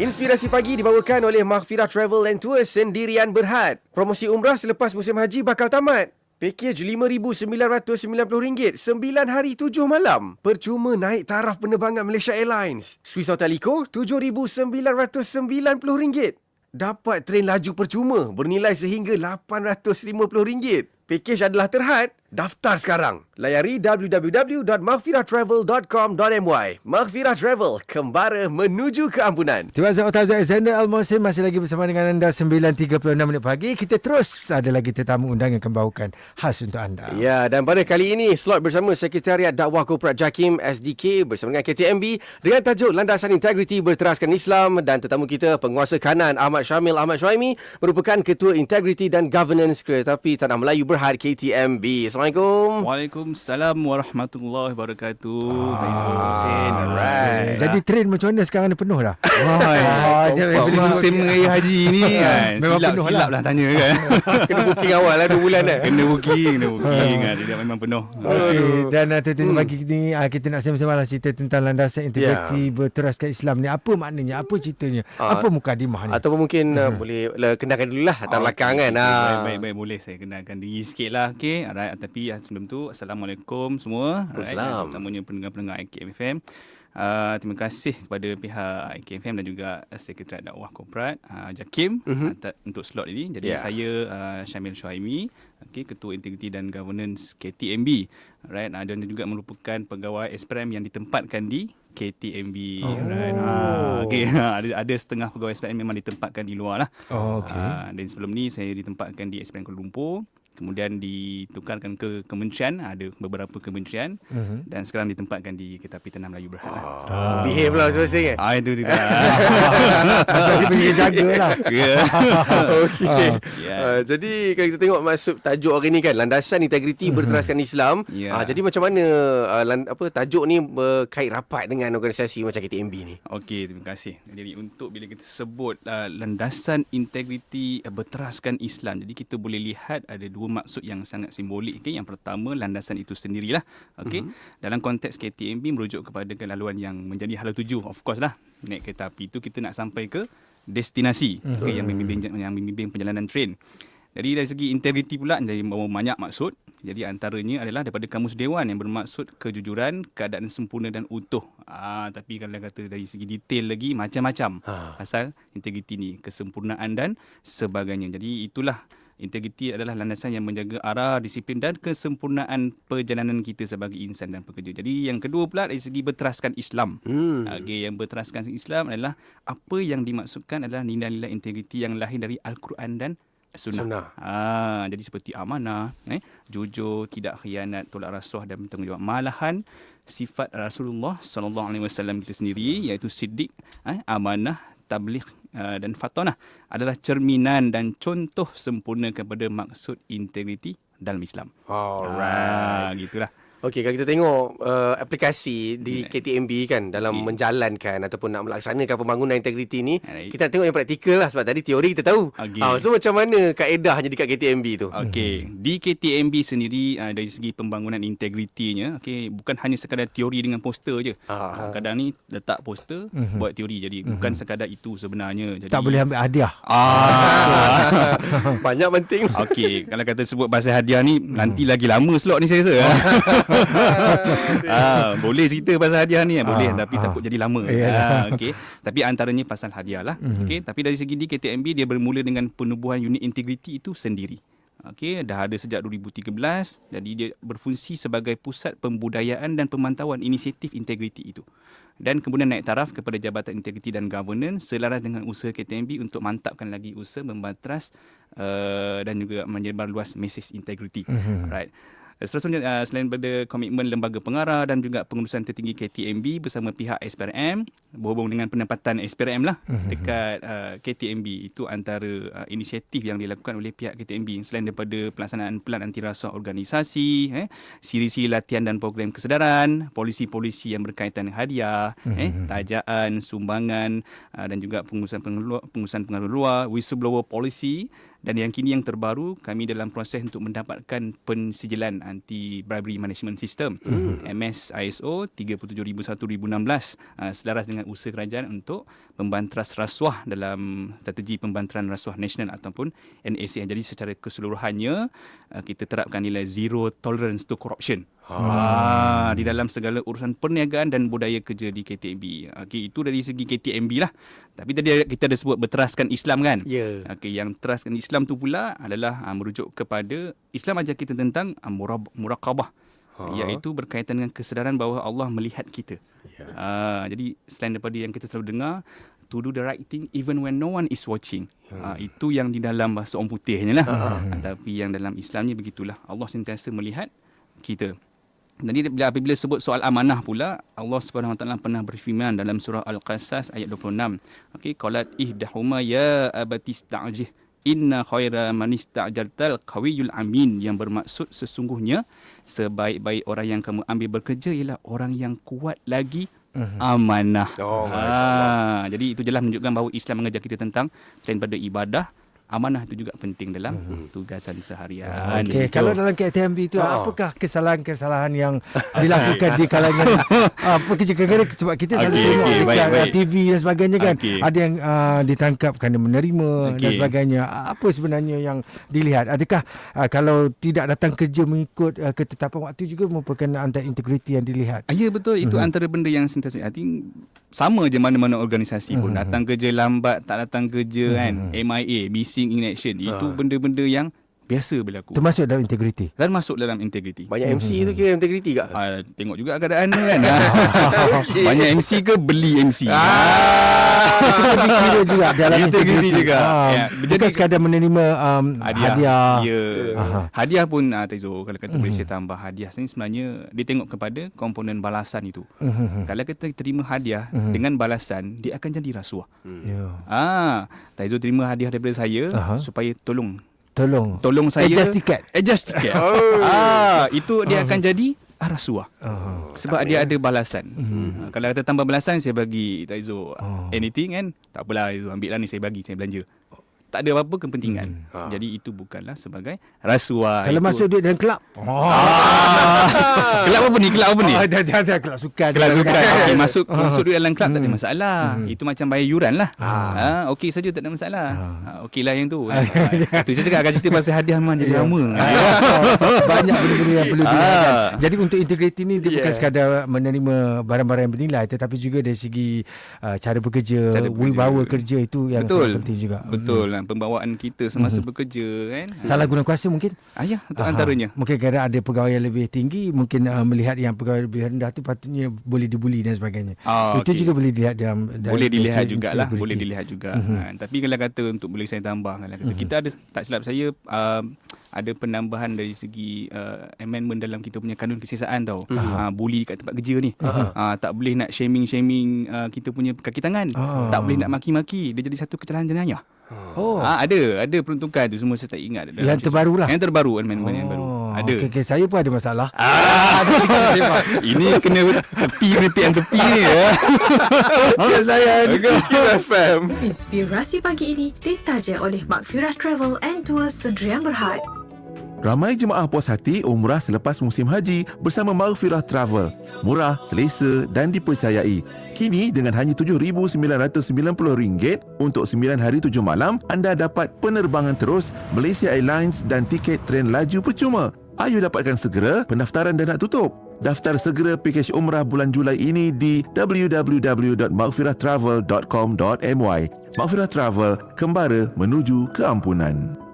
Inspirasi pagi dibawakan oleh Mahfira Travel and Tours sendirian berhad. Promosi umrah selepas musim haji bakal tamat. Pakej RM5,990, 9 hari 7 malam. Percuma naik taraf penerbangan Malaysia Airlines. Swiss Hotel Eco, RM7,990. Dapat train laju percuma bernilai sehingga RM850. Pakej adalah terhad. Daftar sekarang. Layari www.maghfiratravel.com.my Maghfirah Travel, kembara menuju keampunan. Tuan Zat Otak Alexander Al-Mohsin masih lagi bersama dengan anda 9.36 minit pagi. Kita terus ada lagi tetamu undang yang akan bawakan khas untuk anda. Ya, dan pada kali ini slot bersama Sekretariat Dakwah Korporat Jakim SDK bersama dengan KTMB dengan tajuk Landasan Integriti Berteraskan Islam dan tetamu kita penguasa kanan Ahmad Syamil Ahmad Syuaimi merupakan Ketua Integriti dan Governance Keretapi Tanah Melayu Berhad KTMB. Assalamualaikum. Waalaikumsalam warahmatullahi wabarakatuh. Ah, Hussein. Alright. Jadi train macam mana sekarang ni penuh dah? Wah, confirm. musim musim raya haji ni kan. Memang silap penuh silap lah. lah tanya kan. Kena booking awal lah 2 bulan dah. kena booking, kena booking kan. Tidak memang penuh. Okey, dan uh, tu pagi ni uh, kita nak sama-sama lah cerita tentang landasan integriti Ya. berteraskan Islam ni. Apa maknanya? Apa ceritanya? Ah, apa mukadimah ni? Ataupun mungkin uh, boleh lah, kenalkan dulu lah latar belakang kan. Baik, Ah. baik, baik, boleh saya kenalkan diri sikit lah. Okay, alright. Tapi ah, sebelum tu, Assalamualaikum semua. Alright, Waalaikumsalam. Terutamanya pendengar-pendengar IKMFM. Uh, terima kasih kepada pihak IKMFM dan juga Sekretariat Dakwah Korporat uh, Jakim Mhm. uh, untuk slot ini. Jadi Ya. saya uh, Syamil Shuaimi, okay, Ketua Integriti dan Governance KTMB. Alright, uh, dan juga merupakan pegawai SPRM yang ditempatkan di KTMB. Oh. Alright. Uh, okay, ada ada setengah pegawai SPRM memang ditempatkan di luar lah. Oh, okey. Ah, dan sebelum ni saya ditempatkan di SPM Kuala Lumpur. Kemudian ditukarkan ke kementerian, ada beberapa kementerian. Mhm. Dan sekarang ditempatkan di Kereta Tanah Melayu Berhad. lah. Ah. Behave lah. Ah, itu tidak. Masih pergi jaga lah. Ya. Okey. Ya. Uh, jadi kalau kita tengok masuk tajuk hari ni kan landasan integriti berteraskan Islam. Ya. Ah, jadi macam mana uh, lan, apa tajuk ni berkait rapat dengan organisasi macam KTMB ni? Okey, terima kasih. Jadi untuk bila kita sebut uh, landasan integriti uh, berteraskan Islam, jadi kita boleh lihat ada dua maksud yang sangat simbolik. Okay? Yang pertama, landasan itu sendirilah. Okey. Mm-hmm. Dalam konteks KTMB merujuk kepada kelaluan yang menjadi hala tuju. Of course lah. Naik kereta api itu kita nak sampai ke destinasi mm-hmm. okay, yang membimbing yang membimbing perjalanan train. Jadi dari segi integriti pula jadi banyak maksud. Jadi antaranya adalah daripada kamus dewan yang bermaksud kejujuran, keadaan sempurna dan utuh. Ah tapi kalau kata dari segi detail lagi macam-macam. Ha. Pasal integriti ni kesempurnaan dan sebagainya. Jadi itulah integriti adalah landasan yang menjaga arah, disiplin dan kesempurnaan perjalanan kita sebagai insan dan pekerja. Jadi yang kedua pula dari segi berteraskan Islam. Hmm. Okay, yang berteraskan Islam adalah apa yang dimaksudkan adalah nilai-nilai integriti yang lahir dari Al-Quran dan Sunnah. Sunnah. Ah, jadi seperti amanah, eh, jujur, tidak khianat, tolak rasuah dan bertanggungjawab. Malahan sifat Rasulullah sallallahu alaihi wasallam kita sendiri iaitu siddiq, eh, amanah, tabligh uh, dan fatonah adalah cerminan dan contoh sempurna kepada maksud integriti dalam Islam. Alright. Ah, gitulah. Okey, kalau kita tengok uh, aplikasi di KTMB kan dalam Okey. menjalankan ataupun nak melaksanakan pembangunan integriti ni, Alright. kita tengok yang praktikal lah sebab tadi teori kita tahu. Okey. Ah, so macam mana kaedahnya dekat KTMB tu? Okey, di KTMB sendiri uh, dari segi pembangunan integritinya, okey, bukan hanya sekadar teori dengan poster je. Ah. Kadang ni letak poster, Mhm. buat teori. Jadi bukan sekadar itu sebenarnya. Jadi Tak boleh ambil hadiah. Ah. Banyak penting. Okey, kalau kata sebut pasal hadiah ni nanti lagi lama slot ni saya rasa. ah, boleh cerita pasal hadiah ni boleh Ah, tapi ah. takut jadi lama. Iyalah. Ah, okey. Tapi antaranya pasal hadiah lah. Mhm. Okey, tapi dari segi di KTMB dia bermula dengan penubuhan unit integriti itu sendiri. Okey, dah ada sejak 2013. Jadi dia berfungsi sebagai pusat pembudayaan dan pemantauan inisiatif integriti itu. Dan kemudian naik taraf kepada Jabatan Integriti dan Governance selaras dengan usaha KTMB untuk mantapkan lagi usaha membatras uh, dan juga menyebar luas mesej integriti. Mhm. Right. Seterusnya uh, selain daripada komitmen lembaga pengarah dan juga pengurusan tertinggi KTMB bersama pihak SPRM berhubung dengan penempatan SPRM lah Mhm. dekat uh, KTMB itu antara uh, inisiatif yang dilakukan oleh pihak KTMB selain daripada pelaksanaan pelan anti rasuah organisasi eh siri-siri latihan dan program kesedaran polisi-polisi yang berkaitan hadiah eh Mhm. tajaan sumbangan uh, dan juga pengurusan pengeluar, pengurusan pengaruh luar whistleblower policy dan yang kini yang terbaru kami dalam proses untuk mendapatkan pensijilan anti bribery management system Hmm. MS ISO 37001-2016 uh, selaras dengan usaha kerajaan untuk membanteras rasuah dalam strategi pembanteran rasuah nasional ataupun NACN. Jadi secara keseluruhannya uh, kita terapkan nilai zero tolerance to corruption. Ah, di dalam segala urusan perniagaan dan budaya kerja di KTMB. Okey, itu dari segi KTMB lah. Tapi tadi kita ada sebut berteraskan Islam kan? Ya. Okey, yang teraskan Islam tu pula adalah uh, merujuk kepada Islam ajar kita tentang uh, murab, muraqabah. Ha. Iaitu berkaitan dengan kesedaran bahawa Allah melihat kita. Ya. Uh, jadi selain daripada yang kita selalu dengar to do the right thing even when no one is watching. Uh, itu yang di dalam bahasa orang putihnya lah. Uh, tapi yang dalam Islamnya begitulah. Allah sentiasa melihat kita. Jadi bila apabila sebut soal amanah pula Allah Subhanahu Wa Taala pernah berfirman dalam surah Al-Qasas ayat 26. Okey, qalat ihdahuma ya abati ista'jih inna khaira man ista'jaltal qawiyul amin yang bermaksud sesungguhnya sebaik-baik orang yang kamu ambil bekerja ialah orang yang kuat lagi amanah. Oh, ah, jadi itu jelas menunjukkan bahawa Islam mengajar kita tentang selain pada ibadah amanah itu juga penting dalam tugasan seharian. Okey, Gitu. kalau dalam KTMB itu Ah. apakah kesalahan-kesalahan yang dilakukan di kalangan apa kerja kadang sebab kita selalu Okey, tengok okey, dekat baik, baik. uh, TV dan sebagainya kan Okey. ada yang uh, ditangkap kerana menerima dan Okey. sebagainya apa sebenarnya yang dilihat adakah uh, kalau tidak datang kerja mengikut uh, ketetapan waktu juga merupakan antara integriti yang dilihat Ah, Ya betul itu Mhm. antara benda yang sentiasa I think sama je mana-mana organisasi pun Mhm. datang kerja lambat tak datang kerja kan MIA missing in action itu Ah. benda-benda yang biasa berlaku termasuk dalam integriti dan masuk dalam integriti. Banyak MC tu kira integriti tak? Ah, tengok juga keadaan dia kan. Banyak MC ke beli MC. kita dikira juga dalam Integriti integriti juga. Ah, Ya, bukan jadi- sekadar menerima um, hadiah, hadiah. Ya. Aha. Hadiah pun ah Taizo kalau kata boleh saya tambah hadiah ni sebenarnya dia tengok kepada komponen balasan itu. Mhm. Kalau kita terima hadiah Mhm. dengan balasan dia akan jadi rasuah. Ya. Ah, Taizo terima hadiah daripada saya Aha. supaya tolong Tolong. tolong saya Adjust tiket. Adjust tiket. Oh. ah, itu dia akan jadi rasuah. Ah. Sebab dia ada balasan. Hmm. Kalau kata tambah balasan saya bagi Taizo Oh. anything kan, tak apalah Taizo ambil lah ni saya bagi, saya belanja. Tak ada apa-apa kepentingan. Hmm. Ah. Jadi itu bukanlah sebagai rasuah. Kalau itu. masuk duit dalam kelab. Oh. Ah. kelab apa ni? Kelab apa ni? Oh, dah, dah, dah, kelab sukan. Kelab sukan. Okey, masuk Ah. masuk duit dalam kelab tak ada Hmm. masalah. Itu macam bayar yuran lah. Ah. okey saja tak ada masalah. Ah. okey lah yang tu. Itu saya cakap akan cerita pasal hadiah memang jadi Ya. lama. Banyak benda-benda yang perlu dilihat. Jadi untuk integriti ni dia bukan Yeah. sekadar menerima barang-barang yang bernilai tetapi juga dari segi uh, cara bekerja, Cara bekerja. wibawa kerja itu yang Betul. sangat penting juga. Betul lah pembawaan kita semasa bekerja kan. Salah guna kuasa mungkin? Ah, ya, Aha. antaranya. Mungkin kadang ada pegawai yang lebih tinggi, mungkin uh, melihat yang pegawai lebih rendah tu patutnya boleh dibuli dan sebagainya. Ah, Itu okey. juga boleh dilihat dalam, dalam boleh dilihat jugalah boleh dilihat juga Mhm. ha, tapi kalau kata untuk boleh saya tambah kalau kata kita ada tak silap saya uh, ada penambahan dari segi uh, amendment dalam kita punya kanun kesiasaan tau ha, bully kat tempat kerja ni ha, tak boleh nak shaming-shaming uh, kita punya kaki tangan Ah. tak boleh nak maki-maki dia jadi satu kecelahan jenayah Oh. ha, ada ada peruntukan tu semua saya tak ingat dalam Yang terbaru lah. yang terbaru amendment yang baru ada Okay, okay, saya pun ada masalah. Ah, ini kena tepi repeat yang tepi ni ya. Okay, saya FM. Inspirasi pagi ini ditaja oleh Makfirah Travel and Tours Sedrian Berhad. Ramai jemaah puas hati umrah selepas musim haji bersama Maghfirah Travel. Murah, selesa dan dipercayai. Kini dengan hanya RM7,990 untuk 9 hari 7 malam, anda dapat penerbangan terus Malaysia Airlines dan tiket tren laju percuma. Ayo dapatkan segera, pendaftaran dah nak tutup. Daftar segera pakej umrah bulan Julai ini di www.maghfirahtravel.com.my. Maghfirah Travel, kembara menuju keampunan.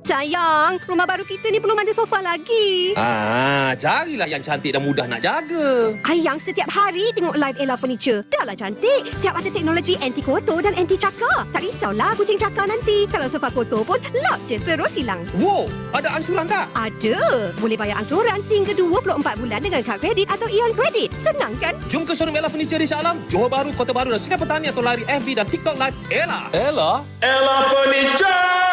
Sayang, rumah baru kita ni belum ada sofa lagi. Ah, carilah yang cantik dan mudah nak jaga. Ayang setiap hari tengok live Ella Furniture. Dahlah cantik. Siap ada teknologi anti kotor dan anti cakar. Tak risaulah kucing cakar nanti. Kalau sofa kotor pun, lap je terus hilang. Wow, ada ansuran tak? Ada. Boleh bayar ansuran hingga 24 bulan dengan kad kredit atau Ion Kredit. Senang kan? Jom ke showroom Ella Furniture di Shah Alam, Johor Bahru, Kota Baru dan Sungai Petani atau lari FB dan TikTok Live Ella. Ella? Ella Furniture!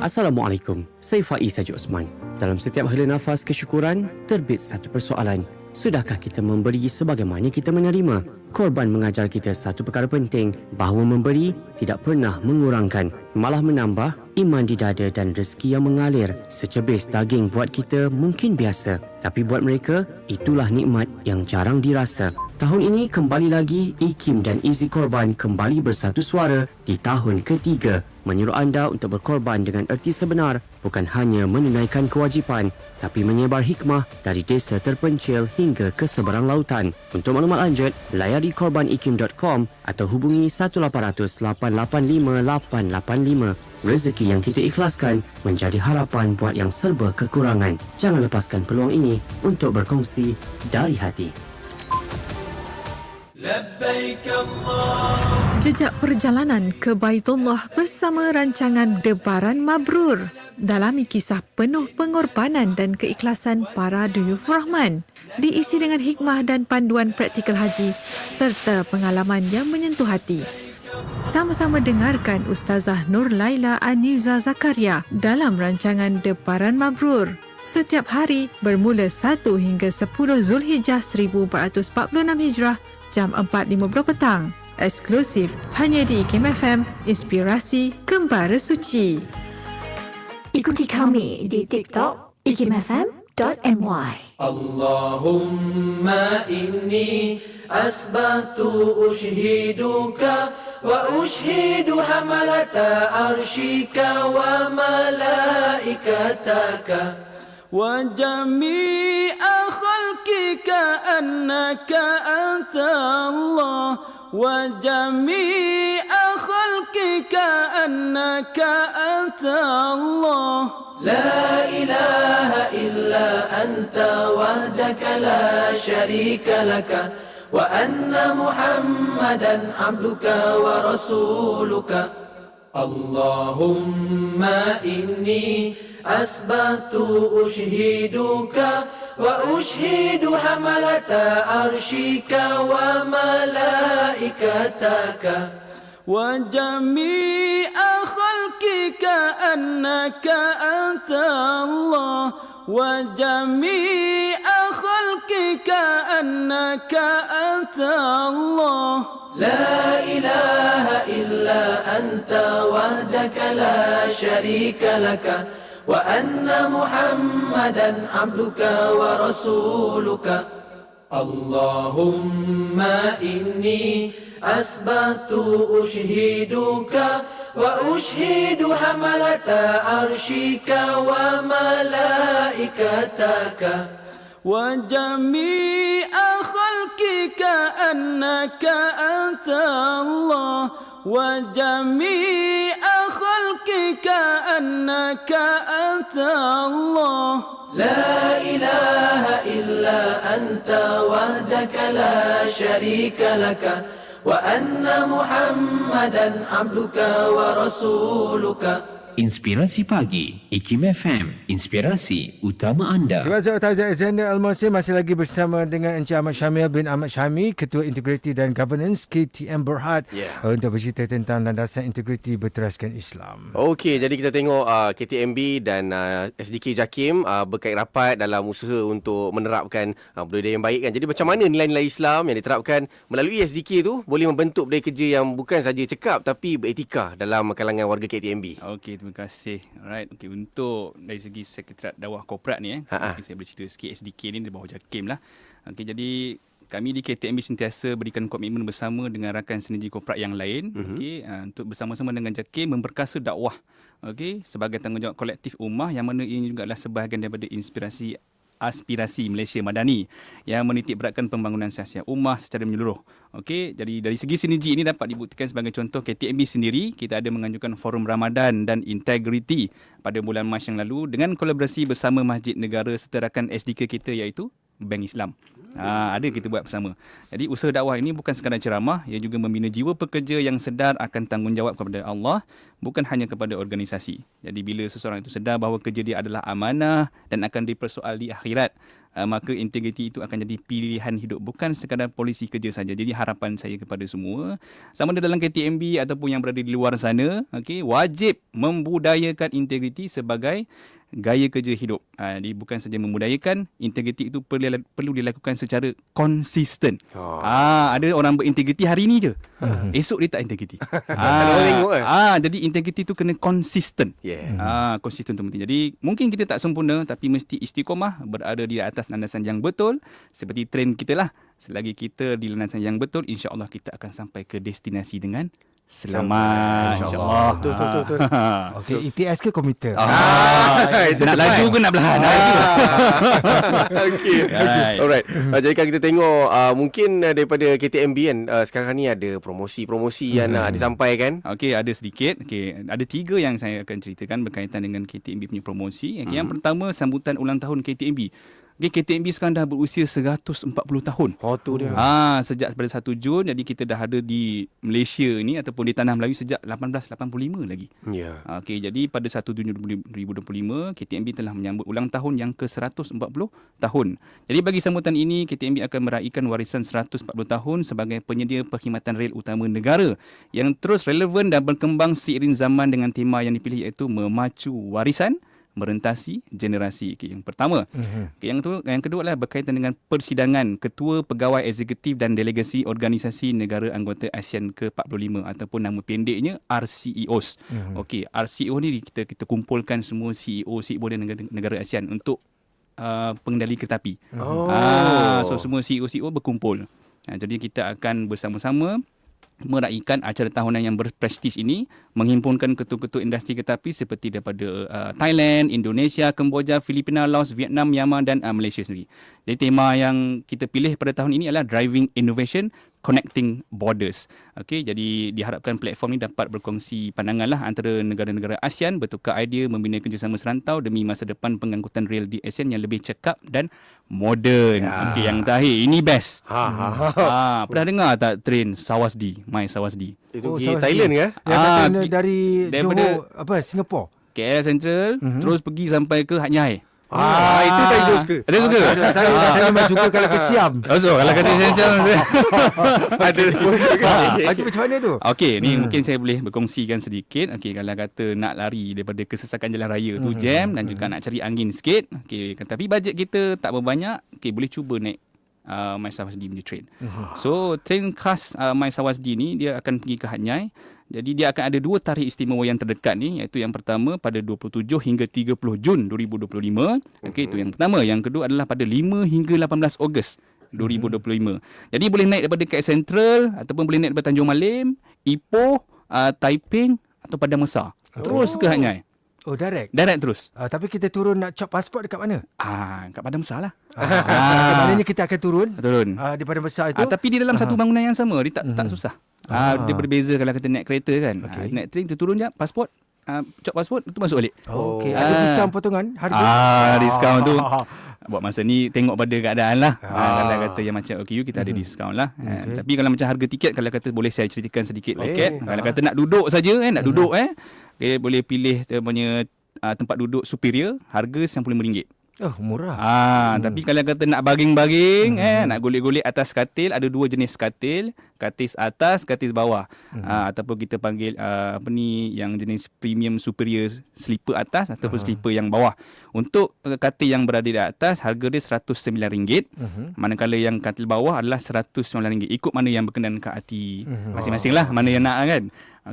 Assalamualaikum, saya Faiz Haji Osman. Dalam setiap hela nafas kesyukuran, terbit satu persoalan. Sudahkah kita memberi sebagaimana kita menerima? Korban mengajar kita satu perkara penting, bahawa memberi tidak pernah mengurangkan, malah menambah iman di dada dan rezeki yang mengalir. Secebis daging buat kita mungkin biasa, tapi buat mereka itulah nikmat yang jarang dirasa. Tahun ini kembali lagi IKIM dan Izi Korban kembali bersatu suara di tahun ketiga menyuruh anda untuk berkorban dengan erti sebenar bukan hanya menunaikan kewajipan tapi menyebar hikmah dari desa terpencil hingga ke seberang lautan. Untuk maklumat lanjut, layari korbanikim.com atau hubungi 1800 885 885. Rezeki yang kita ikhlaskan menjadi harapan buat yang serba kekurangan. Jangan lepaskan peluang ini untuk berkongsi dari hati. Jejak perjalanan ke Baitullah bersama rancangan Debaran Mabrur. Dalami kisah penuh pengorbanan dan keikhlasan para duyuf Rahman. Diisi dengan hikmah dan panduan praktikal haji serta pengalaman yang menyentuh hati. Sama-sama dengarkan Ustazah Nur Laila Aniza Zakaria dalam rancangan Debaran Mabrur. Setiap hari bermula 1 hingga 10 Zulhijjah 1446 Hijrah jam 4.50 petang. Eksklusif hanya di IKIM FM, Inspirasi Kembara Suci. Ikuti kami di TikTok ikimfm.my. اللهم إني أسبحت أشهدك وأشهد حملة عرشك وملائكتك وجميع خلقك أنك أنت الله وجميع خلقك أنك أنت الله. لا إله إلا أنت وحدك لا شريك لك وأن محمدا عبدك ورسولك. اللهم إني أسبحت أشهدك وأشهد حملة عرشك وملائكتك. وجميع خلقك أنك أنت الله. وجميع خلقك أنك أنت الله. لا إله إلا أنت وحدك لا شريك لك. وأن محمدا عبدك ورسولك. اللهم إني أسبحت أشهدك وأشهد حملة عرشك وملائكتك. وجميع خلقك أنك أنت الله. وجميع خلقك أنك أنت الله. لا إله إلا أنت وحدك لا شريك لك. وأن محمدا عبدك ورسولك. Inspirasi Pagi, IKIM FM, inspirasi utama anda. Terima kasih Ustaz Alexander Al-Masih masih lagi bersama dengan Encik Ahmad Syamil bin Ahmad Syami, Ketua Integriti dan Governance KTM Berhad Ya. uh, untuk bercerita tentang landasan integriti berteraskan Islam. Okey, jadi kita tengok uh, KTMB dan uh, SDK Jakim uh, berkait rapat dalam usaha untuk menerapkan uh, budaya yang baik kan. Jadi macam mana nilai-nilai Islam yang diterapkan melalui SDK tu boleh membentuk budaya kerja yang bukan saja cekap tapi beretika dalam kalangan warga KTMB. Okey, terima kasih. Alright, okey untuk dari segi sekretariat dakwah korporat ni eh. Ha-ha. Okay, saya boleh cerita sikit SDK ni di bawah JAKIM lah. Okey, jadi kami di KTMB sentiasa berikan komitmen bersama dengan rakan sinergi korporat yang lain Mhm. okey uh, untuk bersama-sama dengan JAKIM memperkasa dakwah okey sebagai tanggungjawab kolektif ummah yang mana ini juga adalah sebahagian daripada inspirasi aspirasi Malaysia Madani yang menitik beratkan pembangunan siasat ummah secara menyeluruh. Okey, jadi dari segi sinergi ini dapat dibuktikan sebagai contoh KTMB sendiri kita ada menganjurkan forum Ramadan dan integriti pada bulan Mac yang lalu dengan kolaborasi bersama Masjid Negara serta rakan SDK kita iaitu Bank Islam. Ha, ada kita buat bersama. Jadi usaha dakwah ini bukan sekadar ceramah, ia juga membina jiwa pekerja yang sedar akan tanggungjawab kepada Allah, bukan hanya kepada organisasi. Jadi bila seseorang itu sedar bahawa kerja dia adalah amanah dan akan dipersoal di akhirat, uh, maka integriti itu akan jadi pilihan hidup bukan sekadar polisi kerja saja. Jadi harapan saya kepada semua, sama ada dalam KTMB ataupun yang berada di luar sana, okey, wajib membudayakan integriti sebagai gaya kerja hidup. Uh, jadi bukan saja memudayakan, integriti itu perlu perlu dilakukan secara konsisten. Oh. Ah, ada orang berintegriti hari ni je. Esok dia tak integriti. Kalau orang tengok kan? ah, jadi integriti tu kena konsisten. Yeah. Ah, konsisten tu penting. Jadi mungkin kita tak sempurna tapi mesti istiqomah berada di atas landasan yang betul seperti trend kita lah. Selagi kita di landasan yang betul, insya-Allah kita akan sampai ke destinasi dengan selamat. InsyaAllah. Betul, betul, betul, betul. Ah. Okey, ETS ke komuter? Ah, Itu nak laju ke nak belahan? Ah. Okey. Right. Alright. Uh, jadi kalau kita tengok uh, mungkin uh, daripada KTMB kan uh, sekarang ni ada promosi-promosi yang nak disampaikan. Okey, ada sedikit. Okey, ada tiga yang saya akan ceritakan berkaitan dengan KTMB punya promosi. Okay, Yang pertama sambutan ulang tahun KTMB. Okay, KTMB sekarang dah berusia 140 tahun. Oh tu dia. Ah, sejak pada 1 Jun jadi kita dah ada di Malaysia ni ataupun di tanah Melayu sejak 1885 lagi. Ya. Ah, Okey, jadi pada 1 Jun 2025 KTMB telah menyambut ulang tahun yang ke-140 tahun. Jadi bagi sambutan ini KTMB akan meraihkan warisan 140 tahun sebagai penyedia perkhidmatan rel utama negara yang terus relevan dan berkembang seiring zaman dengan tema yang dipilih iaitu memacu warisan merentasi generasi. Okay, yang pertama. Mm-hmm. Okay, yang tu yang kedua adalah berkaitan dengan persidangan ketua pegawai eksekutif dan delegasi organisasi negara anggota ASEAN ke-45 ataupun nama pendeknya RCEOs. Mm-hmm. Okey, RCEO ni kita kita kumpulkan semua CEO CEO dan negara, negara ASEAN untuk uh, pengendali kereta api. Oh. Ah, so semua CEO-CEO berkumpul. Ha, jadi kita akan bersama-sama meraihkan acara tahunan yang berprestis ini menghimpunkan ketua-ketua industri kereta api seperti daripada uh, Thailand, Indonesia, Kemboja, Filipina, Laos, Vietnam, Myanmar dan uh, Malaysia sendiri. Jadi tema yang kita pilih pada tahun ini adalah Driving Innovation Connecting Borders. Okey, jadi diharapkan platform ini dapat berkongsi pandangan lah antara negara-negara ASEAN bertukar idea membina kerjasama serantau demi masa depan pengangkutan rel di ASEAN yang lebih cekap dan moden. Ya. Okey, yang terakhir ini best. Ha ha. ha. Ah, pernah dengar tak train Sawasdi, My Sawasdi? Itu Oh, pergi Sawasdi. Thailand ke? Yang Ah, dari daripada- Johor apa Singapura. KL Central mm-hmm. terus pergi sampai ke Hat Yai. Ah, itu tak saya suka. Ada suka? Ah, saya saya memang suka kalau ke Siam. Oh, so, kalau kata saya. Ada sponsor ke? Ah, itu macam mana tu? Okey, ni mungkin saya boleh berkongsikan sedikit. Okey, kalau kata nak lari daripada kesesakan jalan raya tu jam dan juga nak cari angin sikit. Okey, tapi bajet kita tak berbanyak. Okey, boleh cuba naik uh, My Sawasdi punya train. So, train khas uh, My Sawasdi ni dia akan pergi ke Hat Yai. Jadi dia akan ada dua tarikh istimewa yang terdekat ni iaitu yang pertama pada 27 hingga 30 Jun 2025. Okey, itu yang pertama. Yang kedua adalah pada 5 hingga 18 Ogos 2025. Jadi boleh naik daripada KL Central ataupun boleh naik daripada Tanjung Malim, Ipoh, uh, Taiping atau Padang Mesar. Terus ke Hat Yai. Oh, direct. Direct terus. Ah, tapi kita turun nak cop pasport dekat mana? Ah, kat Padang Mesar lah. Ah, maknanya kita akan turun Turun. ah, di Padang Besar itu. Ah, tapi dia dalam satu bangunan yang sama. Dia tak tak susah. Ah, dia Ah. berbeza kalau kita naik kereta kan. Okey. Ah, naik train tu turun je pasport, ah, cop pasport tu masuk balik. Oh, Okey, Ah. ada diskaun potongan harga? Ah, diskaun tu. Buat masa ni tengok pada keadaan lah. Ah. Kalau kata yang macam OKU kita ada diskaun lah. Ah, tapi kalau macam harga tiket kalau kata boleh saya ceritakan sedikit Boleh. tiket. Kalau kata nak duduk saja eh nak duduk eh dia boleh pilih dia punya ah, tempat duduk superior harga RM95. Oh, murah. Ah, hmm. tapi kalau kata nak baging-baging hmm. eh nak golek-golek atas katil ada dua jenis katil, katil atas, katil bawah. Hmm. Ah, ataupun kita panggil ah, apa ni yang jenis premium superior sleeper atas ataupun sleeper yang bawah. Untuk uh, katil yang berada di atas harga dia RM109. Hmm. Manakala yang katil bawah adalah RM109 ikut mana yang berkenan ke hati Mhm. masing-masing lah mana yang nak kan.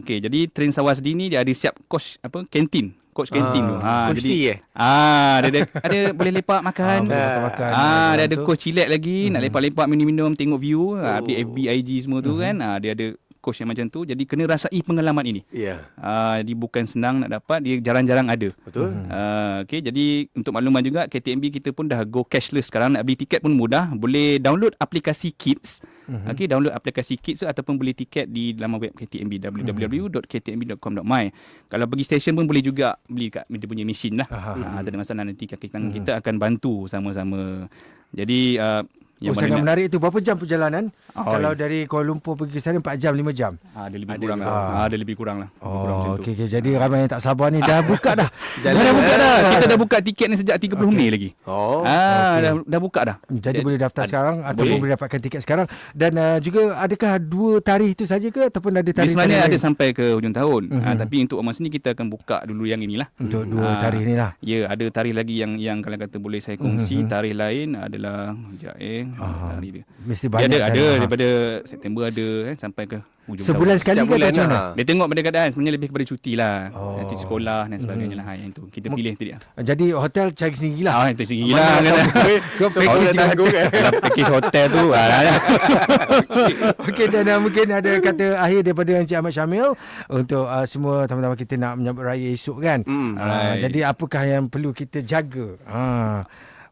Okey, jadi train Sawasdi ni dia ada siap coach apa kantin. Coach kantin tu. Ha, Coach jadi eh? Ah, dia ada, ada boleh lepak makan. Ah, boleh. Ah, ada tu. coach chillax lagi, nak lepak-lepak minum-minum, tengok view, oh. Update FB, IG semua tu kan. Ah, dia ada coach yang macam tu. Jadi kena rasai pengalaman ini. Ya. Ah, jadi bukan senang nak dapat, dia jarang-jarang ada. Betul. Uh, okay, jadi untuk makluman juga KTMB kita pun dah go cashless sekarang nak beli tiket pun mudah boleh download aplikasi Kids mm-hmm. okay, download aplikasi Kids tu ataupun beli tiket di laman web KTMB www.ktmb.com.my kalau pergi stesen pun boleh juga beli kat dia punya mesin lah Aha. uh, tak ada masalah nanti kaki tangan kita akan bantu sama-sama jadi uh, Oh, sangat menarik itu. Berapa jam perjalanan? Oh, Kalau ya. dari Kuala Lumpur pergi ke sana 4 jam, 5 jam. Ah, ada lebih Ada kurang lah. lah. Ah, ada lebih kurang lah. Kurang Oh, macam tu. okey okey. Jadi ramai yang tak sabar ni dah buka dah. Jalan. Dah buka dah. Kita dah buka tiket ni sejak 30 okay. Mei lagi. Oh. Ah, okey. dah, dah buka dah. Jadi boleh daftar ad- sekarang boleh. ataupun boleh dapatkan tiket sekarang dan uh, juga adakah dua tarikh itu saja ke ataupun ada tarikh sebenarnya ada lain? sampai ke hujung tahun. Mhm. Mm-hmm. tapi untuk masa ni kita akan buka dulu yang inilah. untuk dua Ah, tarikh ni lah. Ya, ada tarikh lagi yang yang kalau kata boleh saya kongsi. Mhm. Tarikh lain adalah sekejap eh Ah, tarikh dia. Mesti Dia banyak. ada ada tarikh. daripada September ada eh, sampai ke hujung Sebulan tahun. sekali Setiap ke macam mana? lah. Dia tengok pada keadaan sebenarnya lebih kepada cuti lah. Oh. Cuti sekolah dan sebagainya lah. Ha, yang tu. Kita pilih tadi. Jadi hotel cari sendiri lah. Ah, itu segi lah kan. Kau package dah. Dalam package hotel tu. ah, Okey dan mungkin ada kata akhir daripada Encik Ahmad Syamil untuk uh, semua teman-teman kita nak menyambut raya esok kan. Hmm. Uh, jadi apakah yang perlu kita jaga? Uh,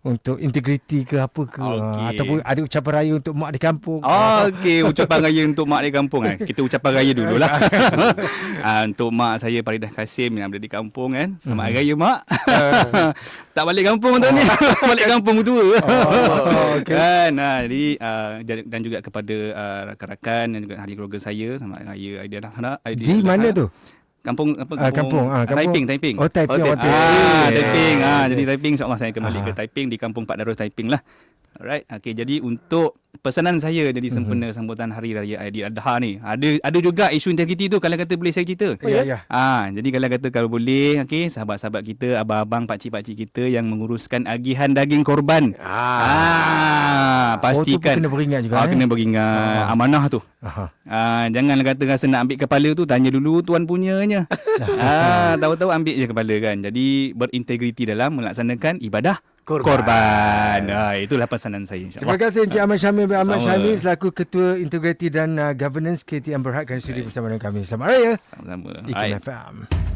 untuk integriti ke apa ke okay. Okey. ataupun ada ucapan raya untuk mak di kampung. Oh, okey. Ucapan raya untuk mak di kampung kan. Kita ucapan raya dululah. ah, untuk mak saya Faridah Kasim yang berada di kampung kan. Selamat hari raya mak. tak balik kampung tahun ni. balik kampung tua. Oh, okey. Kan. Ah, jadi ah, dan- juga kepada ah, rakan-rakan dan juga ahli keluarga saya selamat hari raya Aidilahra. Di mana tu? Kampung apa Ah, kampung, ah, kampung. Taiping, Taiping. Oh, Taiping. Oh, Taiping. Ah, Taiping. Ah, okey. jadi Taiping insya-Allah saya kembali Ah. ke Taiping di kampung Pak Darus Taiping lah. Alright. Okey, jadi untuk pesanan saya jadi Mhm. sempena sambutan Hari Raya Aidiladha ni. Ada ada juga isu integriti tu kalau kata boleh saya cerita. Oh, ya, ya. Ah, jadi kalau kata kalau boleh, okey, sahabat-sahabat kita, abang-abang, pakcik-pakcik kita yang menguruskan agihan daging korban. Ah. Ah, Oh, tu pun pastikan. kena beringat juga. Ah, eh? kena beringat Ah. amanah tu. Aha. Ah, jangan kata rasa nak ambil kepala tu tanya dulu tuan punyanya. ah, tahu-tahu ambil je kepala kan. Jadi berintegriti dalam melaksanakan ibadah Korban. korban. Ah, itulah pesanan saya Terima insya-Allah. kasih Encik Ahmad Syamil bin Ahmad. Syamil selaku Ketua Integriti dan uh, Governance KTM Berhad kerana sudi bersama dengan kami. Selamat Raya. Sama-sama. Hai. FM.